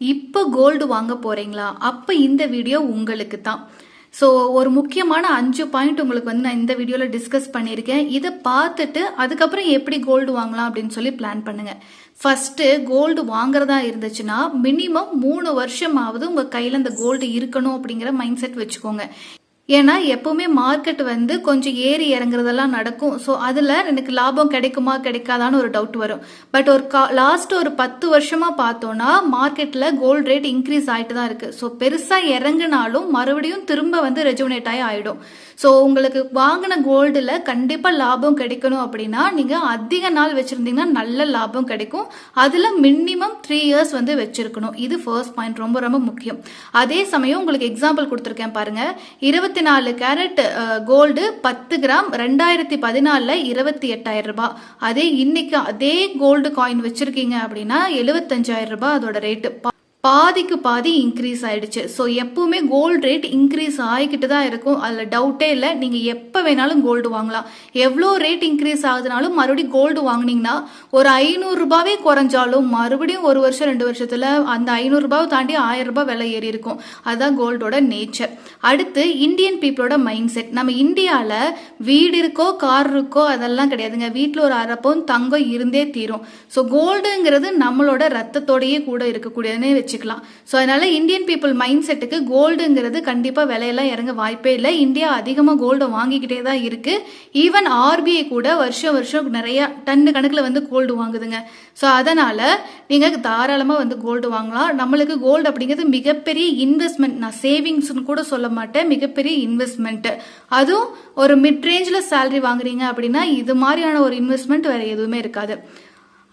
இப்போ கோல்டு வாங்க போறீங்களா? அப்போ இந்த வீடியோ உங்களுக்கு தான் ஸோ ஒரு முக்கியமான அஞ்சு பாயிண்ட் உங்களுக்கு வந்து நான் இந்த வீடியோவில் டிஸ்கஸ் பண்ணியிருக்கேன். இதை பார்த்துட்டு அதுக்கப்புறம் எப்படி கோல்டு வாங்கலாம் அப்படின்னு சொல்லி பிளான் பண்ணுங்க. ஃபஸ்ட்டு கோல்டு வாங்குறதா இருந்துச்சுன்னா மினிமம் மூணு வருஷமாவது உங்கள் கையில் அந்த கோல்டு இருக்கணும் அப்படிங்கிற மைண்ட் செட் வச்சுக்கோங்க. ஏன்னா எப்பவுமே மார்க்கெட் வந்து கொஞ்சம் ஏறி இறங்குறதெல்லாம் நடக்கும். ஸோ அதில் எனக்கு லாபம் கிடைக்குமா கிடைக்காதான்னு ஒரு டவுட் வரும். பட் ஒரு கா லாஸ்ட் ஒரு பத்து வருஷமா பார்த்தோன்னா மார்க்கெட்டில் கோல்டு ரேட் இன்க்ரீஸ் ஆகிட்டு தான் இருக்கு. ஸோ பெருசாக இறங்குனாலும் மறுபடியும் திரும்ப வந்து ரெஜுனேட் ஆகி ஆகிடும் ஸோ உங்களுக்கு வாங்கின கோல்டில் கண்டிப்பாக லாபம் கிடைக்கணும் அப்படின்னா நீங்கள் அதிக நாள் வச்சுருந்தீங்கன்னா நல்ல லாபம் கிடைக்கும். அதில் மினிமம் த்ரீ இயர்ஸ் வந்து வச்சுருக்கணும். இது ஃபர்ஸ்ட் பாயிண்ட் ரொம்ப ரொம்ப முக்கியம். அதே சமயம் உங்களுக்கு எக்ஸாம்பிள் கொடுத்துருக்கேன் பாருங்கள் இருபத்தி நாலு கேரட் கோல்டு பத்து கிராம் ரெண்டாயிரத்தி பதினாலில் இருபத்தி எட்டாயிரம் ரூபாய். அதே இன்னைக்கு அதே கோல்டு காயின் வச்சிருக்கீங்க அப்படின்னா எழுபத்தஞ்சாயிரம் ரூபாய் அதோட ரேட்டு. பாதிக்கு பாதி இன்க்ரீஸ் ஆயிடுச்சு. ஸோ எப்பவுமே கோல்டு ரேட் இன்க்ரீஸ் ஆகிக்கிட்டு தான் இருக்கும். அதில் டவுட்டே இல்லை. நீங்கள் எப்போ வேணாலும் கோல்டு வாங்கலாம். எவ்வளோ ரேட் இன்க்ரீஸ் ஆகுதுனாலும் மறுபடியும் கோல்டு வாங்கினீங்கன்னா ஒரு ஐநூறுரூபாவே குறைஞ்சாலும் மறுபடியும் ஒரு வருஷம் ரெண்டு வருஷத்தில் அந்த ஐநூறுரூபாவை தாண்டி ஆயிரம் ரூபாய் விலை ஏறி இருக்கும். அதுதான் கோல்டோட நேச்சர் அடுத்து இந்தியன் பீப்புளோட மைண்ட் செட் நம்ம இந்தியாவில் வீடு இருக்கோ கார் இருக்கோ அதெல்லாம் கிடையாதுங்க. வீட்டில் ஒரு அரை பவுன் தங்கம் இருந்தே தீரும். ஸோ கோல்டுங்கிறது நம்மளோட ரத்தத்தோடையே கூட இருக்கக்கூடியதுன்னு வச்சுக்கலாம். ஸோ அதனால இந்தியன் பீப்புள் மைண்ட் செட்டுக்கு கோல்டுங்கிறது கண்டிப்பாக விலையெல்லாம் இறங்க வாய்ப்பே இல்லை. இந்தியா அதிகமாக கோல்டை வாங்கிக்கிட்டே தான் இருக்குது ஈவன் ஆர்பிஐ கூட வருஷம் வருஷம் நிறைய டன்னு கணக்கில் வந்து கோல்டு வாங்குதுங்க. ஸோ அதனால் நீங்கள் தாராளமாக வந்து கோல்டு வாங்கலாம். நம்மளுக்கு கோல்டு அப்படிங்கிறது மிகப்பெரிய இன்வெஸ்ட்மெண்ட் நான் சேவிங்ஸ்னு கூட சொல்ல மாட்டேன். மிகப்பெரிய இன்வெஸ்ட்மெண்ட் அதுவும் ஒரு மிட் ரேஞ்சில் சேலரி வாங்குறீங்க அப்படின்னா இது மாதிரியான ஒரு இன்வெஸ்ட்மெண்ட் வேறு எதுவுமே இருக்காது.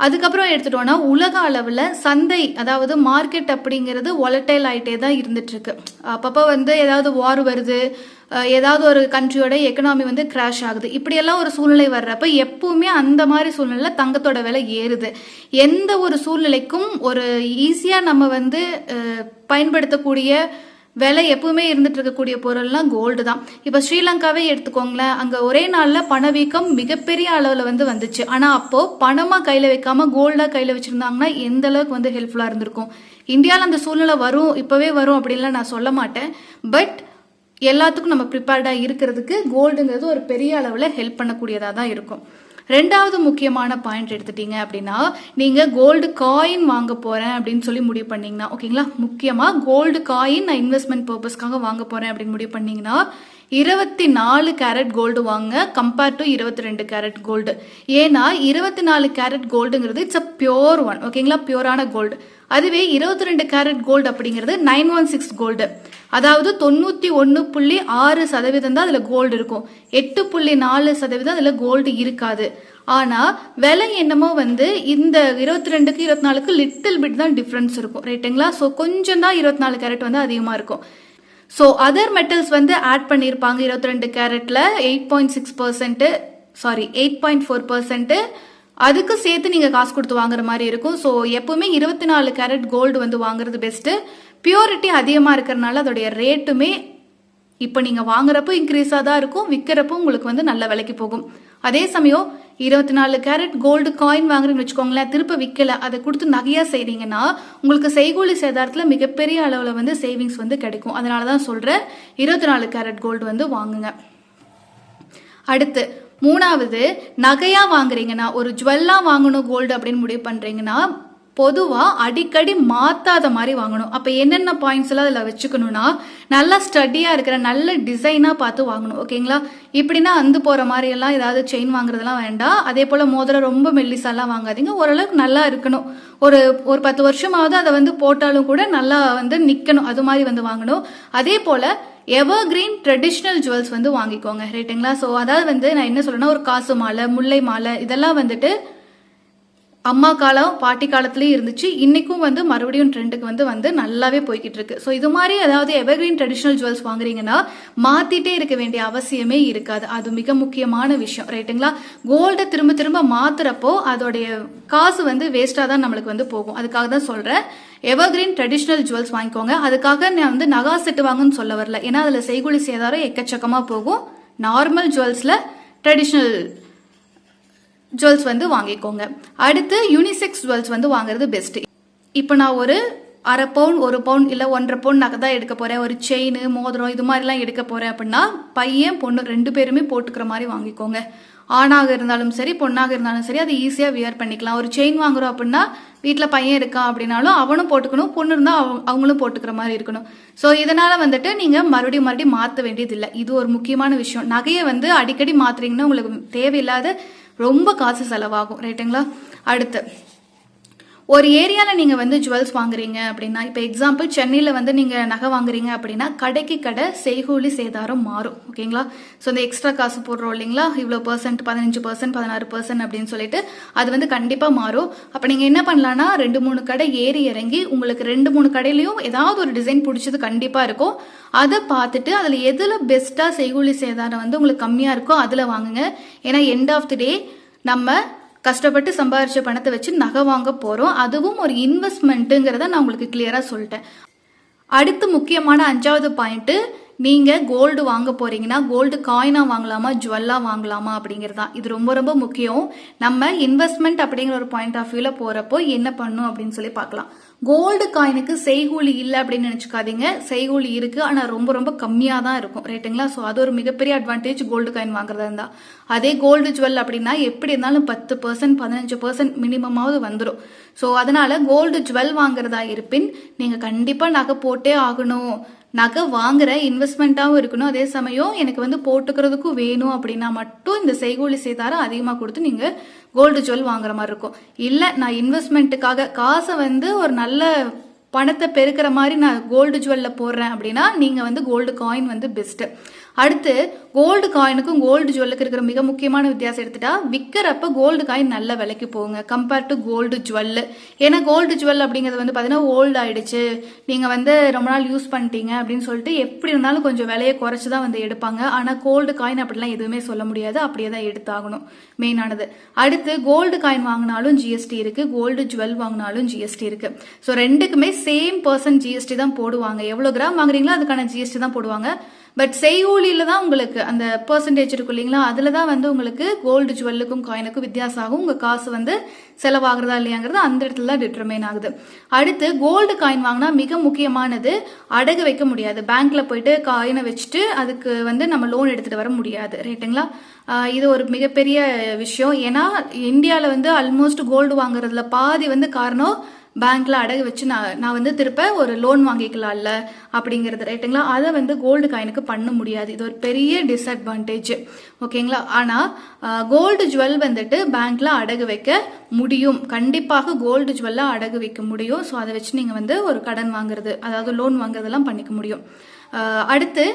அதுக்கப்புறம் எடுத்துட்டோன்னா உலக அளவில் சந்தை அதாவது மார்க்கெட் அப்படிங்கிறது ஒலட்டைல் ஆகிட்டே தான் இருந்துட்டுருக்கு. அப்பப்போ வந்து ஏதாவது வார் வருது ஏதாவது ஒரு கண்ட்ரியோட எக்கனாமி வந்து கிராஷ் ஆகுது. இப்படியெல்லாம் ஒரு சூழ்நிலை வர்றப்ப எப்பவுமே அந்த மாதிரி சூழ்நிலை தங்கத்தோட விலை ஏறுது. எந்த ஒரு சூழ்நிலைக்கும் ஒரு ஈஸியாக நம்ம வந்து பயன்படுத்தக்கூடிய விலை எப்பவுமே இருந்துட்டு இருக்கக்கூடிய பொருள்லாம் கோல்டு தான். இப்போ ஸ்ரீலங்காவே எடுத்துக்கோங்களேன் அங்கே ஒரே நாளில் பணவீக்கம் மிகப்பெரிய அளவில் வந்து வந்துச்சு. ஆனால் அப்போது பணமாக கையில் வைக்காமல் கோல்டாக கையில் வச்சுருந்தாங்கன்னா எந்த அளவுக்கு வந்து ஹெல்ப்ஃபுல்லாக இருந்திருக்கும். இந்தியாவில் அந்த சூழ்நிலை வரும் இப்போவே வரும் அப்படின்லாம் நான் சொல்ல மாட்டேன். பட் எல்லாத்துக்கும் நம்ம ப்ரிப்பேர்டாக இருக்கிறதுக்கு கோல்டுங்கிறது ஒரு பெரிய அளவில் ஹெல்ப் பண்ணக்கூடியதாக தான் இருக்கும். ரெண்டாவது முக்கியமான பாயிண்ட் எடுத்துட்டீங்க அப்படின்னா நீங்கள் கோல்டு காயின் வாங்க போகிறேன் அப்படின்னு சொல்லி முடிவு பண்ணிங்கன்னா ஓகேங்களா முக்கியமாக கோல்டு காயின் நான் இன்வெஸ்ட்மெண்ட் பர்பஸ்க்காக வாங்க போகிறேன் அப்படின்னு முடிவு பண்ணிங்கன்னா இருபத்தி நாலு கேரட் கோல்டு வாங்க கம்பேர் டு இருபத்தி ரெண்டு கேரட் கோல்டு. ஏன்னா இருபத்தி நாலு கேரட் கோல்டுங்கிறது இட்ஸ் அ பியோர் ஒன் ஓகேங்களா பியோரான கோல்டு அதுவே இருபத்தி ரெண்டு கேரட் கோல்டு அப்படிங்கிறது நைன் ஒன் சிக்ஸ் கோல்டு அதாவது தொண்ணூற்றி ஒன்று புள்ளி ஆறு சதவீதம் தான் அதில் கோல்டு இருக்கும். எட்டு புள்ளி நாலு சதவீதம் அதில் கோல்டு இருக்காது. ஆனால் விலை என்னமோ வந்து இந்த இருபத்தி ரெண்டுக்கு இருபத்தி நாலுக்கு லிட்டில் பிட் தான் டிஃப்ரென்ஸ் இருக்கும். ரைட்டுங்களா ஸோ கொஞ்சம் தான் இருபத்தி நாலு கேரட் வந்து அதிகமாக இருக்கும். ஸோ அதர் மெட்டல்ஸ் வந்து ஆட் பண்ணியிருப்பாங்க இருபத்தி ரெண்டு கேரட்டில் eight point six percent sorry eight point four percent அதுக்கு சேர்த்து நீங்கள் காசு கொடுத்து வாங்குற மாதிரி இருக்கும். ஸோ எப்பவுமே இருபத்தி நாலு கேரட் கோல்டு வந்து வாங்குறது பெஸ்ட்டு பியூரிட்டி அதிகமாக இருக்கிறனால அதோடைய ரேட்டுமே இப்போ நீங்கள் வாங்குறப்போ இன்க்ரீஸாக தான் இருக்கும். விற்கிறப்போ உங்களுக்கு வந்து நல்ல விலைக்கு போகும். அதே சமயம் இருபத்தி நாலு கேரட் கோல்டு காயின் வாங்குறீங்கன்னு வச்சுக்கோங்களேன் திருப்ப விற்கல அதை கொடுத்து நகையாக செய்கிறீங்கன்னா உங்களுக்கு செய்கூலி சேதாரத்தில் மிகப்பெரிய அளவில் வந்து சேவிங்ஸ் வந்து கிடைக்கும். அதனால தான் சொல்கிறேன் இருபத்தி நாலு கேரட் கோல்டு வந்து வாங்குங்க. அடுத்து மூணாவது நகையாக வாங்குறீங்கன்னா ஒரு ஜுவல்லாக வாங்கணும் கோல்டு அப்படின்னு முடிவு பண்ணுறீங்கன்னா பொதுவாக அடிக்கடி மாற்றாத மாதிரி வாங்கணும். அப்போ என்னென்ன பாயிண்ட்ஸ் எல்லாம் அதில் வச்சுக்கணும்னா நல்லா ஸ்டடியாக இருக்கிற நல்ல டிசைனாக பார்த்து வாங்கணும். ஓகேங்களா இப்படின்னா அந்து போகிற மாதிரி எல்லாம் ஏதாவது செயின் வாங்குறதெல்லாம் வேண்டாம். அதே போல் மோதிரம் ரொம்ப மெல்லிசாலாம் வாங்காதீங்க. ஓரளவுக்கு நல்லா இருக்கணும். ஒரு ஒரு பத்து வருஷமாவது அதை வந்து போட்டாலும் கூட நல்லா வந்து நிற்கணும் அது மாதிரி வந்து வாங்கணும். அதே போல் எவர் கிரீன் ட்ரெடிஷ்னல் ஜுவல்ஸ் வந்து வாங்கிக்கோங்க. ரைட்டுங்களா ஸோ அதாவது வந்து நான் என்ன சொல்றேன்னா ஒரு காசு மாலை முல்லை மாலை இதெல்லாம் வந்துட்டு அம்மா காலம் பாட்டி காலத்துலேயும் இருந்துச்சு. இன்றைக்கும் வந்து மறுபடியும் ட்ரெண்டுக்கு வந்து வந்து நல்லாவே போய்கிட்டு இருக்கு. ஸோ இது மாதிரி அதாவது எவர்கிரீன் ட்ரெடிஷ்னல் ஜுவல்ஸ் வாங்குறீங்கன்னா மாற்றிட்டே இருக்க வேண்டிய அவசியமே இருக்காது. அது மிக முக்கியமான விஷயம். ரைட்டுங்களா கோல்டை திரும்ப திரும்ப மாற்றுறப்போ அதோடைய காசு வந்து வேஸ்ட்டாக தான் நம்மளுக்கு வந்து போகும். அதுக்காக தான் சொல்கிறேன் எவர்கிரீன் ட்ரெடிஷ்னல் ஜுவல்ஸ் வாங்கிக்கோங்க. அதுக்காக நான் வந்து நகா செட்டு வாங்குன்னு சொல்ல வரல. ஏன்னா அதில் செய்கூலி சேதாரம் எக்கச்சக்கமாக போகும். நார்மல் ஜுவல்ஸில் ட்ரெடிஷ்னல் ஜுவல்ஸ் வந்து வாங்கிக்கோங்க. அடுத்து யூனிசெக்ஸ் ஜுவல்ஸ் வந்து வாங்குறது பெஸ்ட் இப்போ நான் ஒரு அரை பவுன் ஒரு பவுன் இல்லை ஒன்றரை பவுன் நகை தான் எடுக்க போகிறேன் ஒரு செயின் மோதிரம் இது மாதிரிலாம் எடுக்க போகிறேன் அப்படின்னா பையன் பொண்ணு ரெண்டு பேருமே போட்டுக்கிற மாதிரி வாங்கிக்கோங்க. ஆணாக இருந்தாலும் சரி பொண்ணாக இருந்தாலும் சரி அதை ஈஸியாக வியர் பண்ணிக்கலாம். ஒரு செயின் வாங்குறோம் அப்படின்னா வீட்டில் பையன் இருக்கான் அப்படின்னாலும் அவனும் போட்டுக்கணும் பொண்ணு இருந்தால் அவ அவங்களும் போட்டுக்கிற மாதிரி இருக்கணும். ஸோ இதனால் வந்துட்டு நீங்கள் மறுபடியும் மறுபடியும் மாற்ற வேண்டியதில்லை. இது ஒரு முக்கியமான விஷயம். நகையை வந்து அடிக்கடி மாற்றுறீங்கன்னா உங்களுக்கு தேவையில்லாத ரொம்ப காசு செலவாகும் ரைட்டுங்களா அடுத்து. ஒரு ஏரியாவில் நீங்கள் வந்து ஜுவல்ஸ் வாங்குறீங்க அப்படின்னா இப்போ எக்ஸாம்பிள் சென்னையில் வந்து நீங்கள் நகை வாங்குறீங்க அப்படின்னா கடைக்கு கடை செய்கூலி சேதாரம் மாறும் ஓகேங்களா ஸோ இந்த எக்ஸ்ட்ரா காசு போடுறோம் இல்லைங்களா? இவ்வளோ பர்சன்ட் பதினஞ்சு பர்சன்ட் பதினாறு பர்சன்ட் அப்படின்னு சொல்லிட்டு அது வந்து கண்டிப்பாக மாறும். அப்போ நீங்கள் என்ன பண்ணலான்னா ரெண்டு மூணு கடை ஏறி இறங்கி உங்களுக்கு ரெண்டு மூணு கடையிலையும் ஏதாவது ஒரு டிசைன் பிடிச்சது கண்டிப்பாக இருக்கும். அதை பார்த்துட்டு அதில் எதில் பெஸ்ட்டாக செய்கூலி சேதாரம் வந்து உங்களுக்கு கம்மியாக இருக்கோ அதில் வாங்குங்க. ஏன்னா எண்ட் ஆஃப் தி டே நம்ம கஷ்டப்பட்டு சம்பாரிச்ச பணத்தை வச்சு நகை வாங்க போகிறோம் அதுவும் ஒரு இன்வெஸ்ட்மெண்ட்டுங்கிறத நான் உங்களுக்கு கிளியராக சொல்லிட்டேன். அடுத்து முக்கியமான அஞ்சாவது பாயிண்ட்டு நீங்கள் கோல்டு வாங்க போகிறீங்கன்னா கோல்டு காயினாக வாங்கலாமா ஜுவல்லாக வாங்கலாமா அப்படிங்கிறது தான் இது ரொம்ப ரொம்ப முக்கியம். நம்ம இன்வெஸ்ட்மெண்ட் அப்படிங்கிற ஒரு பாயிண்ட் ஆஃப் வியூவில் போகிறப்போ என்ன பண்ணும் அப்படின்னு சொல்லி பார்க்கலாம். கோல்டு காயினுக்கு செய்கூலி இல்லை அப்படின்னு நினச்சிக்காதீங்க. செய்கூலி இருக்குது ஆனால் ரொம்ப ரொம்ப கம்மியாக தான் இருக்கும். ரைட்டுங்களா ஸோ அது ஒரு மிகப்பெரிய அட்வான்டேஜ் கோல்டு காயின் வாங்குறதா இருந்தால் அதே கோல்டு ஜுவல் அப்படின்னா எப்படி இருந்தாலும் பத்து பர்சன்ட் பதினஞ்சு பர்சன்ட் மினிமமாவது வந்துடும் ஸோ அதனால் கோல்டு ஜுவல் வாங்குறதா இருப்பின் நீங்கள் கண்டிப்பாக நகை போட்டே ஆகணும். நகை வாங்குற இன்வெஸ்ட்மெண்ட்டாகவும் இருக்கணும். அதே சமயம் எனக்கு வந்து போட்டுக்கிறதுக்கும் வேணும் அப்படின்னா மட்டும் இந்த செய்கூலி செய்தாரம் அதிகமாக கொடுத்து நீங்கள் கோல்டு ஜுவல் வாங்குற மாதிரி இருக்கும். இல்லை நான் இன்வெஸ்ட்மெண்ட்டுக்காக காசை வந்து ஒரு நல்ல பணத்தை பெருக்கிற மாதிரி நான் கோல்டு ஜுவல்ல போடுறேன் அப்படின்னா நீங்கள் வந்து கோல்டு காயின் வந்து பெஸ்ட்டு அடுத்து கோல்டு காயினுக்கும் கோல்டு ஜுவல்லுக்கு இருக்கிற மிக முக்கியமான வித்தியாசம் எடுத்துட்டா விற்கிறப்ப கோல்டு காயின் நல்ல விலைக்கு போகுங்க. கம்பேர்ட் டு கோல்டு ஜுவல் ஏன்னா கோல்டு ஜுவல் அப்படிங்கிறது வந்து பார்த்தீங்கன்னா ஓல்டு ஆயிடுச்சு. நீங்கள் வந்து ரொம்ப நாள் யூஸ் பண்ணிட்டீங்க அப்படின்னு சொல்லிட்டு எப்படி இருந்தாலும் கொஞ்சம் விலையை குறைச்சி தான் வந்து எடுப்பாங்க. ஆனால் கோல்டு காயின் அப்படிலாம் எதுவுமே சொல்ல முடியாது. அப்படியே தான் எடுத்தாகணும். மெயினானது அடுத்து கோல்டு காயின் வாங்கினாலும் ஜிஎஸ்டி இருக்குது கோல்டு ஜுவல் வாங்கினாலும் ஜிஎஸ்டி இருக்குது ஸோ ரெண்டுக்குமே சேம் பர்சன் ஜிஎஸ்டி தான் போடுவாங்க. எவ்வளோ கிராம் வாங்குறீங்களோ அதுக்கான ஜிஎஸ்டி தான் போடுவாங்க. பட் செய்கூலியில் தான் உங்களுக்கு அந்த பர்சன்டேஜ் இருக்கும் இல்லைங்களா? அதில் தான் வந்து உங்களுக்கு கோல்டு ஜுவல்லுக்கும் காயினுக்கும் வித்தியாசம் ஆகும் உங்கள் காசு வந்து செலவாகிறதா இல்லையாங்கிறது அந்த இடத்துல தான் டிட்டர்மைன் ஆகுது. அடுத்து கோல்டு காயின் வாங்கினா மிக முக்கியமானது அடகு வைக்க முடியாது. பேங்க்ல போயிட்டு காயினை வச்சுட்டு அதுக்கு வந்து நம்ம லோன் எடுத்துட்டு வர முடியாது. ரைட்டுங்களா இது ஒரு மிகப்பெரிய விஷயம். ஏன்னா இந்தியாவில் வந்து ஆல்மோஸ்ட் கோல்டு வாங்குறதுல பாதி வந்து காரணம் பேங்க்ல அடகு வச்சு நான் நான் வந்து திருப்ப ஒரு லோன் வாங்கிக்கலாம்ல அப்படிங்கிறது ரைட்டுங்களா அதை வந்து கோல்டு காயினுக்கு பண்ண முடியாது. இது ஒரு பெரிய டிஸ்அட்வான்டேஜ் ஓகேங்களா ஆனால் கோல்டு ஜுவல் வந்துட்டு பேங்க்ல அடகு வைக்க முடியும். கண்டிப்பாக கோல்டு ஜுவல்ல அடகு வைக்க முடியும். ஸோ அதை வச்சு நீங்கள் வந்து ஒரு கடன் வாங்குறது அதாவது லோன் வாங்குறதெல்லாம் பண்ணிக்க முடியும். அடுத்து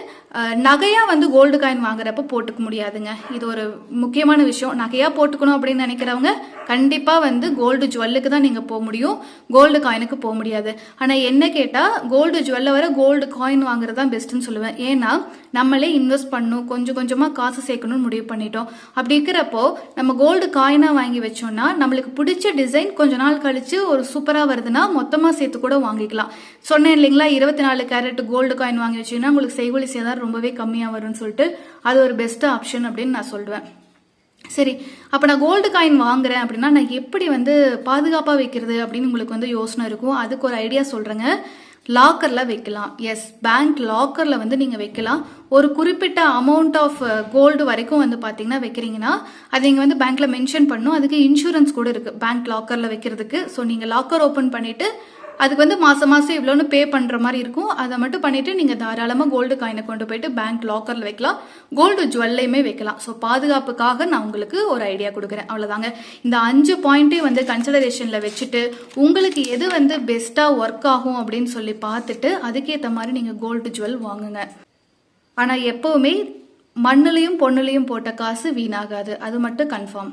நகையாக வந்து கோல்டு காயின் வாங்குறப்ப போட்டுக்க முடியாதுங்க. இது ஒரு முக்கியமான விஷயம். நகையாக போட்டுக்கணும் அப்படின்னு நினைக்கிறவங்க கண்டிப்பாக வந்து கோல்டு ஜுவல்லுக்கு தான் நீங்கள் போக முடியும். கோல்டு காயினுக்கு போக முடியாது. ஆனால் என்ன கேட்டால் கோல்டு ஜுவல்ல வர கோல்டு காயின் வாங்குறது தான் பெஸ்ட்டுன்னு சொல்லுவேன். ஏன்னா நம்மளே இன்வெஸ்ட் பண்ணணும் கொஞ்சம் கொஞ்சமாக காசு சேர்க்கணும்னு முடிவு பண்ணிட்டோம். அப்படி இருக்கிறப்போ நம்ம கோல்டு காயினாக வாங்கி வச்சோம்னா நம்மளுக்கு பிடிச்ச டிசைன் கொஞ்ச நாள் கழித்து ஒரு சூப்பராக வருதுன்னா மொத்தமாக சேர்த்து கூட வாங்கிக்கலாம். சொன்னேன் இல்லைங்களா இருபத்தி நாலு கேரட் கோல்டு காயின் வாங்கி வச்சீங்கன்னா உங்களுக்கு செய்கூலி சேதாரம் ரொம்பவே கம்மியாக வரும்னு சொல்லிட்டு அது ஒரு பெஸ்ட் ஆப்ஷன் அப்படின்னு நான் சொல்லுவேன் சரி அப்போ நான் கோல்டு காயின் வாங்குறேன் அப்படின்னா நான் எப்படி வந்து பாதுகாப்பாக வைக்கிறது அப்படின்னு உங்களுக்கு வந்து யோசனை இருக்கும். அதுக்கு ஒரு ஐடியா சொல்கிறேங்க லாக்கரில் வைக்கலாம். எஸ் பேங்க் லாக்கரில் வந்து நீங்கள் வைக்கலாம். ஒரு குறிப்பிட்ட அமௌண்ட் ஆஃப் கோல்டு வரைக்கும் வந்து பார்த்தீங்கன்னா வைக்கிறீங்கன்னா அது நீங்கள் வந்து பேங்க்கில் மென்ஷன் பண்ணும். அதுக்கு இன்சூரன்ஸ் கூட இருக்குது பேங்க் லாக்கரில் வைக்கிறதுக்கு. ஸோ நீங்கள் லாக்கர் ஓப்பன் பண்ணிவிட்டு அதுக்கு வந்து மாதம் மாதம் இவ்வளோன்னு பே பண்ணுற மாதிரி இருக்கும். அதை மட்டும் பண்ணிவிட்டு நீங்கள் தாராளமாக கோல்டு காயினை கொண்டு போயிட்டு பேங்க் லாக்கரில் வைக்கலாம். கோல்டு ஜுவல்லையுமே வைக்கலாம். ஸோ பாதுகாப்புக்காக நான் உங்களுக்கு ஒரு ஐடியா கொடுக்குறேன். அவ்வளோதாங்க இந்த அஞ்சு பாயிண்ட்டையும் வந்து கன்சிடரேஷனில் வச்சுட்டு உங்களுக்கு எது வந்து பெஸ்ட்டாக ஒர்க் ஆகும் அப்படின்னு சொல்லி பார்த்துட்டு அதுக்கேற்ற மாதிரி நீங்கள் கோல்டு ஜுவல் வாங்குங்க. ஆனால் எப்போவுமே மண்ணுலேயும் பொண்ணுலையும் போட்ட காசு வீணாகாது. அது மட்டும் கன்ஃபார்ம்